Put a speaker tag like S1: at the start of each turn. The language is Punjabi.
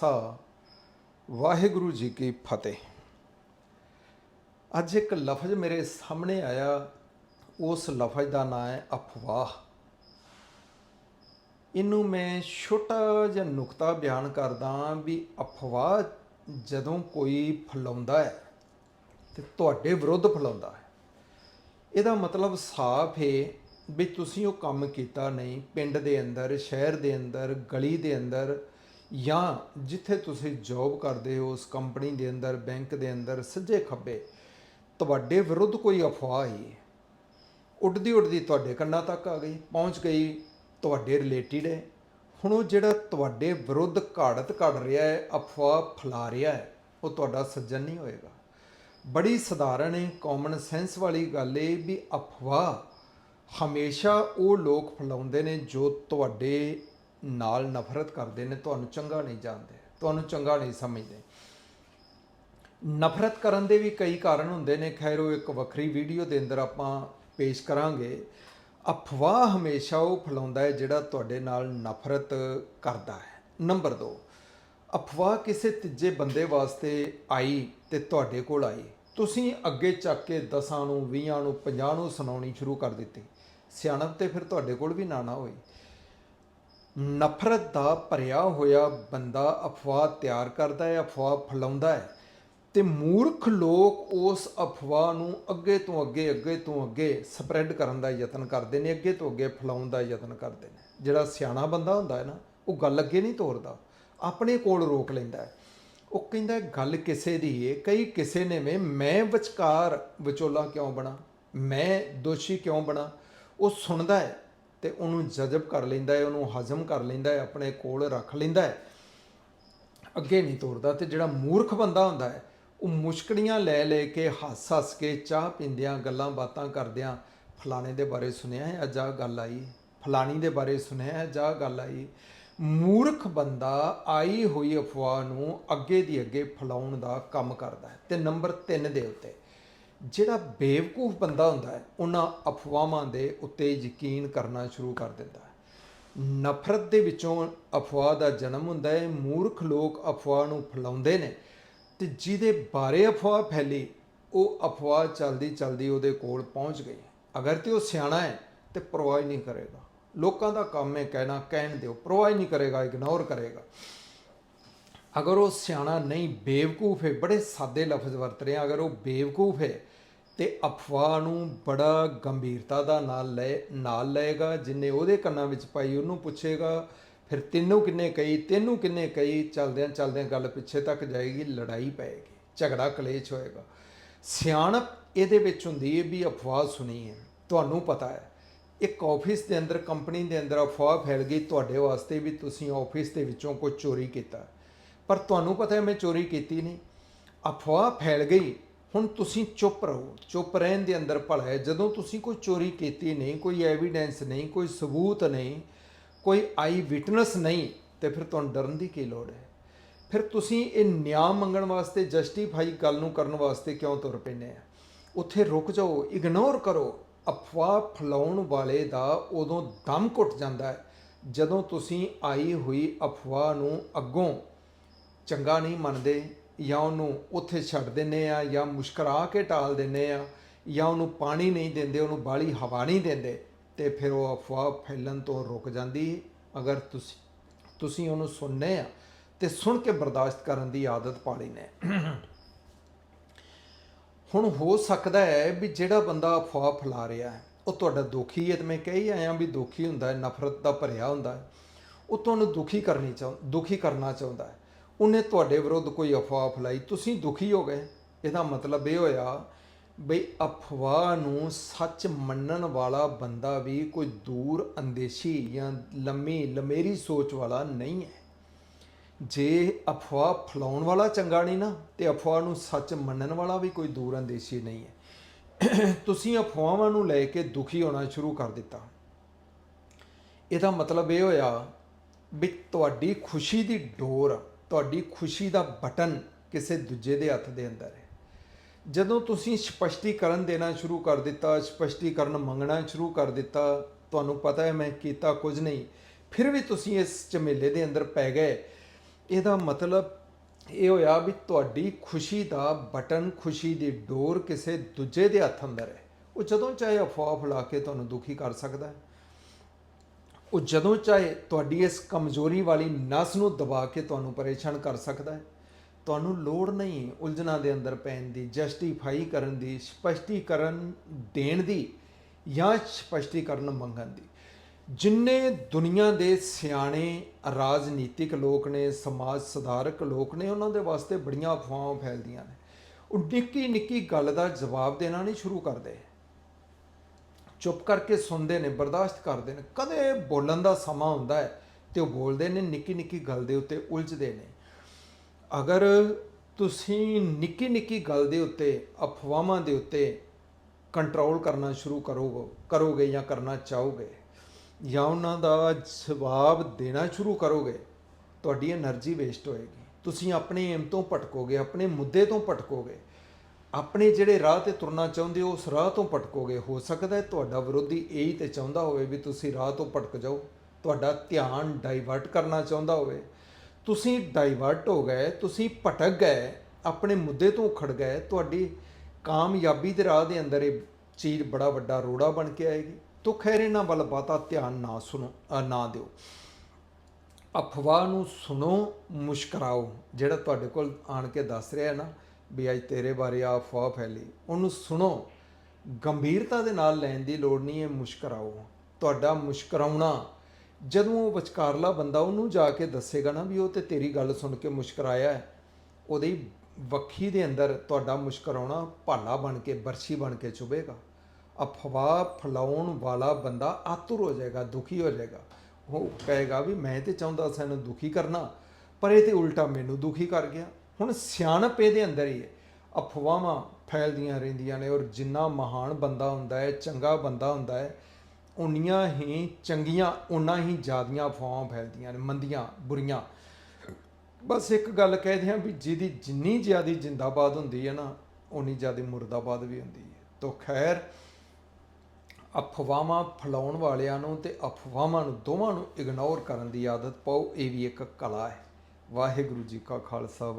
S1: ਖਾਲਸਾ, ਵਾਹਿਗੁਰੂ ਜੀ ਕੀ ਫਤਿਹ। ਅੱਜ ਇੱਕ ਲਫ਼ਜ਼ ਮੇਰੇ ਸਾਹਮਣੇ ਆਇਆ, ਉਸ ਲਫ਼ਜ਼ ਦਾ ਨਾਮ ਹੈ ਅਫਵਾਹ। ਇਹਨੂੰ ਮੈਂ ਛੋਟਾ ਜਿਹਾ ਨੁਕਤਾ ਬਿਆਨ ਕਰਦਾ ਵੀ ਅਫਵਾਹ ਜਦੋਂ ਕੋਈ ਫੈਲਾਉਂਦਾ ਹੈ ਤੇ ਤੁਹਾਡੇ ਵਿਰੁੱਧ ਫੈਲਾਉਂਦਾ ਹੈ। ਇਹਦਾ ਮਤਲਬ ਸਾਫ਼ ਹੈ ਵੀ ਤੁਸੀਂ ਉਹ ਕੰਮ ਕੀਤਾ ਨਹੀਂ, ਪਿੰਡ ਦੇ ਅੰਦਰ, ਸ਼ਹਿਰ ਦੇ ਅੰਦਰ, ਗਲੀ ਦੇ ਅੰਦਰ ਜਾਂ ਜਿੱਥੇ ਤੁਸੀਂ ਜੌਬ ਕਰਦੇ ਹੋ, ਉਸ ਕੰਪਨੀ ਦੇ ਅੰਦਰ ਬੈਂਕ ਦੇ ਅੰਦਰ ਸੱਜੇ ਖੱਬੇ, ਤੁਹਾਡੇ ਵਿਰੁੱਧ ਕੋਈ ਅਫਵਾਹ ਹੀ ਉੱਡਦੀ ਉੱਡਦੀ ਤੁਹਾਡੇ ਕੰਨਾਂ ਤੱਕ ਆ ਗਈ, ਪਹੁੰਚ ਗਈ, ਤੁਹਾਡੇ ਰਿਲੇਟਿਡ ਹੈ। ਹੁਣ ਉਹ ਜਿਹੜਾ ਤੁਹਾਡੇ ਵਿਰੁੱਧ ਘਾੜਤ ਘੜ ਰਿਹਾ ਹੈ, ਅਫਵਾਹ ਫੈਲਾ ਰਿਹਾ ਹੈ, ਉਹ ਤੁਹਾਡਾ ਸੱਜਣ ਨਹੀਂ ਹੋਏਗਾ। ਬੜੀ ਸਧਾਰਨ ਹੈ ਕਾਮਨ ਸੈਂਸ ਵਾਲੀ ਗੱਲ ਹੈ ਵੀ ਅਫਵਾਹ ਹਮੇਸ਼ਾ ਉਹ ਲੋਕ ਫੈਲਾਉਂਦੇ ਨੇ ਜੋ ਤੁਹਾਡੇ ਨਾਲ ਨਫ਼ਰਤ ਕਰਦੇ ਨੇ, ਤੁਹਾਨੂੰ ਚੰਗਾ ਨਹੀਂ ਜਾਣਦੇ, ਤੁਹਾਨੂੰ ਚੰਗਾ ਨਹੀਂ ਸਮਝਦੇ। ਨਫ਼ਰਤ ਕਰਨ ਦੇ ਵੀ ਕਈ ਕਾਰਨ ਹੁੰਦੇ ਨੇ। ਖੈਰ ਉਹ ਇੱਕ ਵੱਖਰੀ ਵੀਡੀਓ ਦੇ ਅੰਦਰ ਆਪਾਂ ਪੇਸ਼ ਕਰਾਂਗੇ। ਅਫਵਾਹ ਹਮੇਸ਼ਾ ਉਹ ਫੈਲਾਉਂਦਾ ਹੈ ਜਿਹੜਾ ਤੁਹਾਡੇ ਨਾਲ ਨਫ਼ਰਤ ਕਰਦਾ ਹੈ। ਨੰਬਰ 2 ਅਫਵਾਹ ਕਿਸੇ ਤੀਜੇ ਬੰਦੇ ਵਾਸਤੇ ਆਈ ਤੇ ਤੁਹਾਡੇ ਕੋਲ ਆਈ। ਤੁਸੀਂ ਅੱਗੇ ਚੱਕ ਕੇ 10 ਨੂੰ 20 ਨੂੰ 50 ਨੂੰ ਸੁਣਾਉਣੀ ਸ਼ੁਰੂ ਕਰ ਦਿੱਤੀ। ਸਿਆਣਪ ਤੇ ਫਿਰ ਤੁਹਾਡੇ ਕੋਲ ਵੀ ਨਾ ਨਾ ਹੋਈ। ਨਫ਼ਰਤ ਦਾ ਭਰਿਆ ਹੋਇਆ ਬੰਦਾ ਅਫਵਾਹ ਤਿਆਰ ਕਰਦਾ ਹੈ, ਅਫਵਾਹ ਫੈਲਾਉਂਦਾ ਹੈ ਤੇ ਮੂਰਖ ਲੋਕ ਉਸ ਅਫਵਾਹ ਨੂੰ ਅੱਗੇ ਤੋਂ ਅੱਗੇ ਅੱਗੇ ਤੋਂ ਅੱਗੇ ਸਪਰੈਡ ਕਰਨ ਦਾ ਯਤਨ ਕਰਦੇ ਨੇ, ਅੱਗੇ ਤੋਂ ਅੱਗੇ ਫੈਲਾਉਣ ਦਾ ਯਤਨ ਕਰਦੇ ਨੇ। ਜਿਹੜਾ ਸਿਆਣਾ ਬੰਦਾ ਹੁੰਦਾ ਹੈ ਨਾ, ਉਹ ਗੱਲ ਅੱਗੇ ਨਹੀਂ ਤੋਰਦਾ, ਆਪਣੇ ਕੋਲ ਰੋਕ ਲੈਂਦਾ ਹੈ। ਉਹ ਕਹਿੰਦਾ ਗੱਲ ਕਿਸੇ ਦੀ ਏ, ਕਈ ਕਿਸੇ ਨੇ ਵੇ, ਮੈਂ ਵਿਚਕਾਰ ਵਿਚੋਲਾ ਕਿਉਂ ਬਣਾ? ਮੈਂ ਦੋਸ਼ੀ ਕਿਉਂ ਬਣਾ? ਉਹ ਸੁਣਦਾ ਹੈ। ਤੇ ਉਹਨੂੰ ਜਜ਼ਬ ਕਰ ਲੈਂਦਾ ਹੈ, ਉਹਨੂੰ ਹਜ਼ਮ ਕਰ ਲੈਂਦਾ ਹੈ, ਆਪਣੇ ਕੋਲ ਰੱਖ ਲੈਂਦਾ ਹੈ। ਅੱਗੇ ਨਹੀਂ ਤੋਰਦਾ ਤੇ ਜਿਹੜਾ ਮੂਰਖ ਬੰਦਾ ਹੁੰਦਾ ਹੈ, ਉਹ ਮੁਸ਼ਕੜੀਆਂ ਲੈ ਲੈ ਕੇ ਹੱਸ ਹੱਸ ਕੇ ਚਾਹ ਪੀਂਦਿਆਂ, ਗੱਲਾਂ ਬਾਤਾਂ ਕਰਦਿਆਂ, ਫਲਾਣੇ ਦੇ ਬਾਰੇ ਸੁਣਿਆ ਹੈ? ਅੱਜ ਆਹ ਗੱਲ ਆਈ। ਫਲਾਣੀ ਦੇ ਬਾਰੇ ਸੁਣਿਆ ਹੈ? ਅੱਜ ਆਹ ਗੱਲ ਆਈ। ਮੂਰਖ ਬੰਦਾ ਆਈ ਹੋਈ ਅਫਵਾਹ ਨੂੰ ਅੱਗੇ ਦੀ ਅੱਗੇ ਫੈਲਾਉਣ ਦਾ ਕੰਮ ਕਰਦਾ ਹੈ। ਤੇ ਨੰਬਰ 3 ਦੇ ਉੱਤੇ ਜਿਹੜਾ ਬੇਵਕੂਫ ਬੰਦਾ ਹੁੰਦਾ ਹੈ, ਉਹਨਾਂ ਅਫਵਾਹਾਂ ਦੇ ਉੱਤੇ ਯਕੀਨ ਕਰਨਾ ਸ਼ੁਰੂ ਕਰ ਦਿੰਦਾ ਹੈ। ਨਫ਼ਰਤ ਦੇ ਵਿੱਚੋਂ ਅਫਵਾਹ ਦਾ ਜਨਮ ਹੁੰਦਾ ਹੈ, ਮੂਰਖ ਲੋਕ ਅਫਵਾਹ ਨੂੰ ਫੈਲਾਉਂਦੇ ਨੇ ਤੇ ਜਿਹਦੇ ਬਾਰੇ ਅਫਵਾਹ ਫੈਲੀ, ਉਹ ਅਫਵਾਹ ਚਲਦੀ ਚਲਦੀ ਉਹਦੇ ਕੋਲ ਪਹੁੰਚ ਗਈ। ਅਗਰ ਤੇ ਉਹ ਸਿਆਣਾ ਹੈ ਤੇ ਪਰਵਾਹ ਨਹੀਂ ਕਰੇਗਾ। ਲੋਕਾਂ ਦਾ ਕੰਮ ਹੈ ਕਹਿਣਾ, ਕਹਿਣ ਦਿਓ, ਪਰਵਾਹ ਨਹੀਂ ਕਰੇਗਾ ਇਗਨੋਰ ਕਰੇਗਾ। ਅਗਰ ਉਹ ਸਿਆਣਾ ਨਹੀਂ, ਬੇਵਕੂਫ ਹੈ, ਬੜੇ ਸਾਦੇ ਲਫ਼ਜ਼ ਵਰਤ ਰਿਹਾ, ਅਗਰ ਉਹ ਬੇਵਕੂਫ ਹੈ, ਤੇ ਅਫਵਾਹ ਨੂੰ ਬੜਾ ਗੰਭੀਰਤਾ ਦਾ ਨਾਲ ਲੈ, ਨਾਲ ਲਏਗਾ, ਜਿੰਨੇ ਉਹਦੇ ਕੰਨਾਂ ਵਿੱਚ ਪਾਈ ਉਹਨੂੰ ਪੁੱਛੇਗਾ, ਫਿਰ ਤੈਨੂੰ ਕਿੰਨੇ ਕਹੀ, ਤੈਨੂੰ ਕਿੰਨੇ ਕਹੀ, ਚਲਦਿਆਂ ਚਲਦਿਆਂ ਗੱਲ ਪਿੱਛੇ ਤੱਕ ਜਾਏਗੀ, ਲੜਾਈ ਪਏਗੀ, ਝਗੜਾ ਕਲੇਸ਼ ਹੋਏਗਾ। ਸਿਆਣਪ ਇਹਦੇ ਵਿੱਚ ਹੁੰਦੀ ਹੈ ਵੀ ਅਫਵਾਹ ਸੁਣੀ ਹੈ, ਤੁਹਾਨੂੰ ਪਤਾ ਹੈ। ਇੱਕ ਆਫਿਸ ਦੇ ਅੰਦਰ, ਕੰਪਨੀ ਦੇ ਅੰਦਰ ਅਫਵਾਹ ਫੈਲ ਗਈ, ਤੁਹਾਡੇ ਵਾਸਤੇ ਵੀ ਤੁਸੀਂ ਆਫਿਸ ਦੇ ਵਿੱਚੋਂ ਕੁਝ ਚੋਰੀ ਕੀਤਾ। ਪਰ ਤੁਹਾਨੂੰ ਪਤਾ ਹੈ, ਮੈਂ ਚੋਰੀ ਕੀਤੀ ਨਹੀਂ। ਅਫਵਾਹ ਫੈਲ ਗਈ। ਹੁਣ ਤੁਸੀਂ ਚੁੱਪ ਰਹੋ। ਚੁੱਪ ਰਹਿਣ ਦੇ ਅੰਦਰ ਭਲਾ ਹੈ। ਜਦੋਂ ਤੁਸੀਂ ਕੋਈ ਚੋਰੀ ਕੀਤੀ ਨਹੀਂ, ਕੋਈ ਐਵੀਡੈਂਸ ਨਹੀਂ, ਕੋਈ ਸਬੂਤ ਨਹੀਂ, ਕੋਈ ਆਈ ਵਿਟਨੈਸ ਨਹੀਂ, ਤੇ ਫਿਰ ਤੁਹਾਨੂੰ ਡਰਨ ਦੀ ਕੀ ਲੋੜ ਹੈ? ਫਿਰ ਤੁਸੀਂ ਇਹ ਨਿਆਂ ਮੰਗਣ ਵਾਸਤੇ ਜਸਟੀਫਾਈ ਗੱਲ ਨੂੰ ਕਰਨ ਵਾਸਤੇ ਕਿਉਂ ਤੁਰ ਪੈਂਦੇ ਆ? ਉੱਥੇ ਰੁਕ ਜਾਓ ਇਗਨੋਰ ਕਰੋ। ਅਫਵਾਹ ਫੈਲਾਉਣ ਵਾਲੇ ਦਾ ਉਦੋਂ ਦਮ ਘੁੱਟ ਜਾਂਦਾ ਹੈ, ਜਦੋਂ ਤੁਸੀਂ ਆਈ ਹੋਈ ਅਫਵਾਹ ਨੂੰ ਅੱਗੋਂ ਚੰਗਾ ਨਹੀਂ ਮੰਨਦੇ, ਜਾਂ ਉਹਨੂੰ ਉੱਥੇ ਛੱਡ ਦਿੰਦੇ ਆ, ਜਾਂ ਮੁਸਕਰਾ ਕੇ ਟਾਲ ਦਿੰਦੇ ਆ, ਜਾਂ ਉਹਨੂੰ ਪਾਣੀ ਨਹੀਂ ਦਿੰਦੇ, ਉਹਨੂੰ ਬਾਲੀ ਹਵਾ ਨਹੀਂ ਦਿੰਦੇ, ਤੇ ਫਿਰ ਉਹ ਅਫਵਾਹ ਫੈਲਣ ਤੋਂ ਰੁਕ ਜਾਂਦੀ। ਅਗਰ ਤੁਸੀਂ ਤੁਸੀਂ ਉਹਨੂੰ ਸੁਣਨੇ ਆ, ਤੇ ਸੁਣ ਕੇ ਬਰਦਾਸ਼ਤ ਕਰਨ ਦੀ ਆਦਤ ਪਾ ਲੈਨੇ ਹੁਣ ਹੋ ਸਕਦਾ ਹੈ ਵੀ ਜਿਹੜਾ ਬੰਦਾ ਅਫਵਾਹ ਫੈਲਾ ਰਿਹਾ ਹੈ, ਉਹ ਤੁਹਾਡਾ ਦੁਖੀ ਹੈ, ਤੇ ਮੈਂ ਕਹੀ ਆਇਆ ਵੀ ਦੁਖੀ ਹੁੰਦਾ ਹੈ, ਨਫ਼ਰਤ ਦਾ ਭਰਿਆ ਹੁੰਦਾ ਹੈ, ਉਹ ਤੁਹਾਨੂੰ ਦੁਖੀ ਕਰਨੀ ਚਾਹ, ਦੁਖੀ ਕਰਨਾ ਚਾਹੁੰਦਾ ਹੈ। ਉਹਨੇ ਤੁਹਾਡੇ ਵਿਰੁੱਧ ਕੋਈ ਅਫਵਾਹ ਫੈਲਾਈ? ਤੁਸੀਂ ਦੁਖੀ ਹੋ ਗਏ। ਇਹਦਾ ਮਤਲਬ ਇਹ ਹੋਇਆ ਬਈ ਅਫਵਾਹ ਨੂੰ ਸੱਚ ਮੰਨਣ ਵਾਲਾ ਬੰਦਾ ਵੀ ਕੋਈ ਦੂਰ ਅੰਦੇਸ਼ੀ ਜਾਂ ਲੰਮੀ ਲਮੇਰੀ ਸੋਚ ਵਾਲਾ ਨਹੀਂ ਹੈ। ਜੇ ਅਫਵਾਹ ਫੈਲਾਉਣ ਵਾਲਾ ਚੰਗਾ ਨਹੀਂ ਨਾ, ਤੇ ਅਫਵਾਹ ਨੂੰ ਸੱਚ ਮੰਨਣ ਵਾਲਾ ਵੀ ਕੋਈ ਦੂਰ ਅੰਦੇਸ਼ੀ ਨਹੀਂ ਹੈ। ਤੁਸੀਂ ਅਫਵਾਹਾਂ ਨੂੰ ਲੈ ਕੇ ਦੁਖੀ ਹੋਣਾ ਸ਼ੁਰੂ ਕਰ ਦਿੱਤਾ। ਇਹਦਾ ਮਤਲਬ ਇਹ ਹੋਇਆ ਵੀ ਤੁਹਾਡੀ ਖੁਸ਼ੀ ਦੀ ਡੋਰ ਤੁਹਾਡੀ ਖੁਸ਼ੀ ਦਾ ਬਟਨ ਕਿਸੇ ਦੂਜੇ ਦੇ ਹੱਥ ਦੇ ਅੰਦਰ ਹੈ। ਜਦੋਂ ਤੁਸੀਂ ਸਪਸ਼ਟੀਕਰਨ ਦੇਣਾ ਸ਼ੁਰੂ ਕਰ ਦਿੱਤਾ, ਸਪਸ਼ਟੀਕਰਨ ਮੰਗਣਾ ਸ਼ੁਰੂ ਕਰ ਦਿੱਤਾ, ਤੁਹਾਨੂੰ ਪਤਾ ਹੈ ਮੈਂ ਕੀਤਾ ਕੁਝ ਨਹੀਂ, ਫਿਰ ਵੀ ਤੁਸੀਂ ਇਸ ਝਮੇਲੇ ਦੇ ਅੰਦਰ ਪੈ ਗਏ। ਇਹਦਾ ਮਤਲਬ ਇਹ ਹੋਇਆ ਵੀ ਤੁਹਾਡੀ ਖੁਸ਼ੀ ਦਾ ਬਟਨ, ਖੁਸ਼ੀ ਦੀ ਡੋਰ ਕਿਸੇ ਦੂਜੇ ਦੇ ਹੱਥ ਅੰਦਰ ਹੈ। ਉਹ ਜਦੋਂ ਚਾਹੇ ਅਫਵਾਹ ਫੈਲਾ ਕੇ ਤੁਹਾਨੂੰ ਦੁਖੀ ਕਰ ਸਕਦਾ ਹੈ। ਉਹ ਜਦੋਂ ਚਾਹੇ ਤੁਹਾਡੀ ਇਸ ਕਮਜ਼ੋਰੀ ਵਾਲੀ ਨਸ ਨੂੰ ਦਬਾ ਕੇ ਤੁਹਾਨੂੰ ਪਰੇਸ਼ਾਨ ਕਰ ਸਕਦਾ ਹੈ। ਤੁਹਾਨੂੰ ਲੋੜ ਨਹੀਂ ਉਲਝਣਾ ਦੇ ਅੰਦਰ ਪੈਣ ਦੀ, ਜਸਟੀਫਾਈ ਕਰਨ ਦੀ, ਸਪਸ਼ਟੀਕਰਨ ਦੇਣ ਦੀ ਜਾਂ ਸਪਸ਼ਟੀਕਰਨ ਮੰਗਣ ਦੀ। ਜਿੰਨੇ ਦੁਨੀਆ ਦੇ ਸਿਆਣੇ ਰਾਜਨੀਤਿਕ ਲੋਕ ਨੇ, ਸਮਾਜ ਸੁਧਾਰਕ ਲੋਕ ਨੇ, ਉਹਨਾਂ ਦੇ ਵਾਸਤੇ ਬੜੀਆਂ ਅਫਵਾਹਾਂ ਫੈਲਦੀਆਂ ਨੇ। ਉਹ ਨਿੱਕੀ ਨਿੱਕੀ ਗੱਲ ਦਾ ਜਵਾਬ ਦੇਣਾ ਨਹੀਂ ਸ਼ੁਰੂ ਕਰਦੇ। ਚੁੱਪ ਕਰਕੇ ਸੁਣਦੇ ਨੇ, ਬਰਦਾਸ਼ਤ ਕਰਦੇ ਨੇ। ਕਦੇ ਬੋਲਣ ਦਾ ਸਮਾਂ ਹੁੰਦਾ ਹੈ ਤੇ ਉਹ ਬੋਲਦੇ ਨੇ, ਨਿੱਕੀ ਨਿੱਕੀ ਗੱਲ ਦੇ ਉੱਤੇ ਉਲਝਦੇ ਨੇ। ਅਗਰ ਤੁਸੀਂ ਨਿੱਕੀ ਨਿੱਕੀ ਗੱਲ ਦੇ ਉੱਤੇ, ਅਫਵਾਹਾਂ ਦੇ ਉੱਤੇ ਕੰਟਰੋਲ ਕਰਨਾ ਸ਼ੁਰੂ ਕਰੋਗੇ ਕਰੋਗੇ ਜਾਂ ਕਰਨਾ ਚਾਹੋਗੇ, ਜਾਂ ਉਹਨਾਂ ਦਾ ਜਵਾਬ ਦੇਣਾ ਸ਼ੁਰੂ ਕਰੋਗੇ, ਤੁਹਾਡੀ એનર્ਜੀ ਵੇਸਟ ਹੋਏਗੀ। ਤੁਸੀਂ ਆਪਣੇ ਏਮ ਤੋਂ ਭਟਕੋਗੇ, ਆਪਣੇ ਮੁੱਦੇ ਤੋਂ ਭਟਕੋਗੇ। ਆਪਣੇ ਜਿਹੜੇ ਰਾਹ ਤੇ ਤੁਰਨਾ ਚਾਹੁੰਦੇ ਹੋ, ਉਸ ਰਾਹ ਤੋਂ ਭਟਕੋਗੇ। ਹੋ ਸਕਦਾ ਹੈ ਤੁਹਾਡਾ ਵਿਰੋਧੀ ਇਹੀ ਤੇ ਚਾਹੁੰਦਾ ਹੋਵੇ ਵੀ ਤੁਸੀਂ ਰਾਹ ਤੋਂ ਭਟਕ ਜਾਓ। ਤੁਹਾਡਾ ਧਿਆਨ ਡਾਈਵਰਟ ਕਰਨਾ ਚਾਹੁੰਦਾ ਹੋਵੇ। ਤੁਸੀਂ ਡਾਈਵਰਟ ਹੋ ਗਏ, ਤੁਸੀਂ ਭਟਕ ਗਏ, ਆਪਣੇ ਮੁੱਦੇ ਤੋਂ ਉਖੜ ਗਏ, ਤੁਹਾਡੀ ਕਾਮਯਾਬੀ ਦੇ ਰਾਹ ਦੇ ਅੰਦਰ ਇਹ ਚੀਜ਼ ਬੜਾ ਵੱਡਾ ਰੋੜਾ ਬਣ ਕੇ ਆਏਗੀ। ਤੋ ਖੈਰ ਇਹਨਾਂ ਵੱਲ ਬਾਤਾ, ਧਿਆਨ ਨਾ ਸੁਣੋ ਨਾ ਦਿਓ। ਅਫਵਾਹ ਨੂੰ ਸੁਣੋ, ਮੁਸ਼ਕਰਾਓ। ਜਿਹੜਾ ਤੁਹਾਡੇ ਕੋਲ ਆਣ ਕੇ ਦੱਸ ਰਿਹਾ ਨਾ ਵੀ ਅੱਜ ਤੇਰੇ ਬਾਰੇ ਆ ਅਫਵਾਹ ਫੈਲੀ। ਉਹਨੂੰ ਸੁਣੋ, ਗੰਭੀਰਤਾ ਦੇ ਨਾਲ ਲੈਣ ਦੀ ਲੋੜ ਨਹੀਂ ਇਹ ਮੁਸ਼ਕਰਾਓ। ਤੁਹਾਡਾ ਮੁਸ਼ਕਰਾਉਣਾ, ਜਦੋਂ ਉਹ ਵਿਚਕਾਰਲਾ ਬੰਦਾ ਉਹਨੂੰ ਜਾ ਕੇ ਦੱਸੇਗਾ ਨਾ ਵੀ ਉਹ ਤੇ ਤੇਰੀ ਗੱਲ ਸੁਣ ਕੇ ਮੁਸ਼ਕਰਾਇਆ ਹੈ, ਉਹਦੀ ਵੱਖੀ ਦੇ ਅੰਦਰ ਤੁਹਾਡਾ ਮੁਸ਼ਕਰਾਉਣਾ ਭਾਲਾ ਬਣ ਕੇ, ਬਰਛੀ ਬਣ ਕੇ ਚੁਭੇਗਾ ਅਫਵਾਹ ਫਲਾਉਣ ਵਾਲਾ ਬੰਦਾ ਆਤੁਰ ਹੋ ਜਾਏਗਾ, ਦੁਖੀ ਹੋ ਜਾਏਗਾ। ਉਹ ਕਹੇਗਾ ਵੀ ਮੈਂ ਤੇ ਚਾਹੁੰਦਾ ਸੀ ਇਹਨੂੰ ਦੁਖੀ ਕਰਨਾ, ਪਰ ਇਹ ਤੇ ਉਲਟਾ ਮੈਨੂੰ ਦੁਖੀ ਕਰ ਗਿਆ। ਹੁਣ ਸਿਆਣਪ ਇਹਦੇ ਅੰਦਰ ਹੀ ਹੈ। ਅਫਵਾਹਾਂ ਫੈਲਦੀਆਂ ਰਹਿੰਦੀਆਂ ਨੇ ਔਰ ਜਿੰਨਾ ਮਹਾਨ ਬੰਦਾ ਹੁੰਦਾ ਹੈ, ਚੰਗਾ ਬੰਦਾ ਹੁੰਦਾ ਹੈ, ਉਨੀਆਂ ਹੀ ਚੰਗੀਆਂ, ਉਨਾ ਹੀ ਜ਼ਿਆਦੀਆਂ ਅਫਵਾਹਾਂ ਫੈਲਦੀਆਂ ਨੇ, ਮੰਦੀਆਂ, ਬੁਰੀਆਂ। ਬਸ ਇੱਕ ਗੱਲ ਕਹਿਦੇ ਹਾਂ ਵੀ ਜਿਹਦੀ ਜਿੰਨੀ ਜ਼ਿਆਦੀ ਜਿੰਦਾਬਾਦ ਹੁੰਦੀ ਹੈ ਨਾ, ਉਨੀ ਜ਼ਿਆਦੀ ਮੁਰਦਾਬਾਦ ਵੀ ਹੁੰਦੀ ਹੈ। ਤੋ ਖੈਰ, ਅਫਵਾਹਾਂ ਫੈਲਾਉਣ ਵਾਲਿਆਂ ਨੂੰ ਤੇ ਅਫਵਾਹਾਂ ਨੂੰ, ਦੋਵਾਂ ਨੂੰ ਇਗਨੋਰ ਕਰਨ ਦੀ ਆਦਤ ਪਾਓ, ਇਹ ਵੀ ਇੱਕ ਕਲਾ ਹੈ। ਵਾਹਿਗੁਰੂ ਜੀ ਕਾ ਖਾਲਸਾ, ਵਾਹਿ